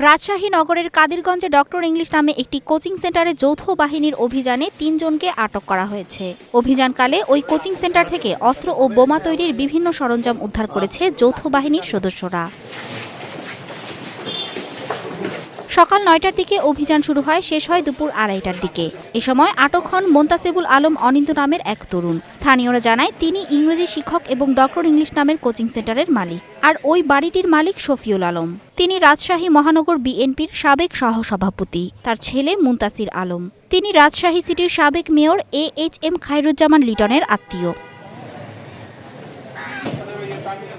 রাজশাহী নগরের কাদিরগঞ্জে doctor English নামে একটি কোচিং সেন্টারে যৌথ বাহিনীর অভিযানে তিনজনকে আটক করা হয়েছে। অভিযানকালে ওই কোচিং সেন্টার থেকে অস্ত্র ও বোমা তৈরির বিভিন্ন সরঞ্জাম উদ্ধার করেছে যৌথ বাহিনীর সদস্যরা। সকাল নয়টার দিকে অভিযান শুরু হয়, শেষ হয় দুপুর আড়াইটার দিকে। এ সময় আটক হন মোন্তাসেবুল আলম অনিন্দ নামের এক তরুণ। স্থানীয়রা জানায়, তিনি ইংরেজি শিক্ষক এবং ডক্টর ইংলিশ নামের কোচিং সেন্টারের মালিক। আর ওই বাড়িটির মালিক শফিউল আলম। তিনি রাজশাহী মহানগর বিএনপির সাবেক সহসভাপতি। তার ছেলে মুন্তাসির আলম। তিনি রাজশাহী সিটির সাবেক mayor A H M Khairuzzaman লিটনের আত্মীয়।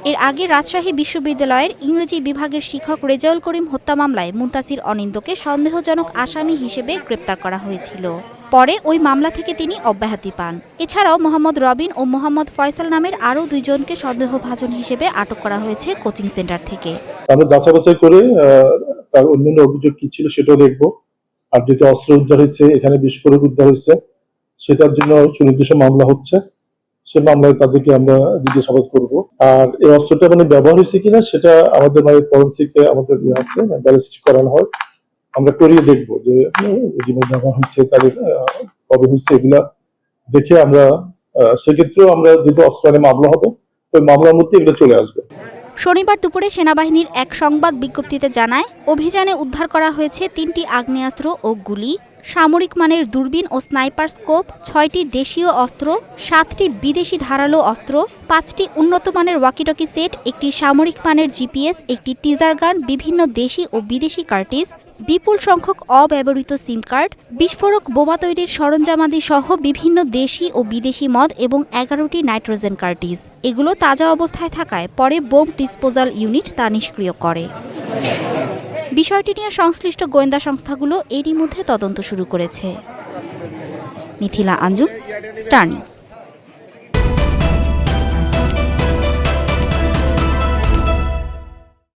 এর আগে রাজশাহী বিশ্ববিদ্যালয়ের ইংরেজি বিভাগের শিক্ষক রেজাউল করিম হত্যা মামলায় মুন্তাসির অনিন্দকে সন্দেহজনক আসামি হিসেবে গ্রেপ্তার করা হয়েছিল। পরে ওই মামলা থেকে তিনি অব্যাহতি পান। এছাড়াও মোহাম্মদ রবিন ও মোহাম্মদ ফয়সাল নামের আরও দুইজনকে সন্দেহভাজন হিসেবে আটক করা হয়েছে কোচিং সেন্টার থেকে। আমরা যাচাই করে তার অন্যান্য অভিযোগ কি ছিল সেটাও দেখব। আর যেটা অস্ত্র উদ্ধার হয়েছে, এখানে বিস্ফোরক উদ্ধার হয়েছে, সেটার জন্য সুনির্দিষ্ট মামলা হচ্ছে। সে মামলায় তাদেরকে আমরা জিজ্ঞাসাবাদ করব। আর এই অস্ত্রটা মানে ব্যবহার হয়েছে কিনা সেটা আমাদের মানে ফরেন্সিকে আমাদের ইয়ে আছে ব্যালিস্টিক করানো হয়। আমরা করিয়ে দেখব যে যেগুলো ব্যবহার হয়েছে, তাদের কবে হয়েছে এগুলা দেখে আমরা সেক্ষেত্রেও আমরা যেহেতু অস্ত্র মামলা হবে। ওই মামলার মধ্যে এগুলো চলে আসবে। শনিবার দুপুরে সেনাবাহিনীর এক সংবাদ বিজ্ঞপ্তিতে জানায়, অভিযানে উদ্ধার করা হয়েছে তিনটি আগ্নেয়াস্ত্র ও গুলি। সামরিক মানের দূরবীন ও স্নাইপার স্কোপ, ছয়টি দেশীয় অস্ত্র, সাতটি বিদেশি ধারালো অস্ত্র, পাঁচটি উন্নত মানের ওয়াকিটকি সেট, একটি সামরিক মানের জিপিএস, একটি টিজার গান, বিভিন্ন দেশি ও বিদেশি কার্টিজ, বিপুল সংখ্যক অব্যবহৃত সিম কার্ড, বিস্ফোরক বোমা তৈরির সরঞ্জামাদি সহ বিভিন্ন দেশি ও বিদেশি মদ এবং এগারোটি নাইট্রোজেন কার্টিজ। এগুলো তাজা অবস্থায় থাকায় পরে বোম ডিসপোজাল ইউনিট তা নিষ্ক্রিয় করে। বিষয়টি নিয়ে সংশ্লিষ্ট গোয়েন্দা সংস্থাগুলো এরই মধ্যে তদন্ত শুরু করেছে। Mithila Anjum star news.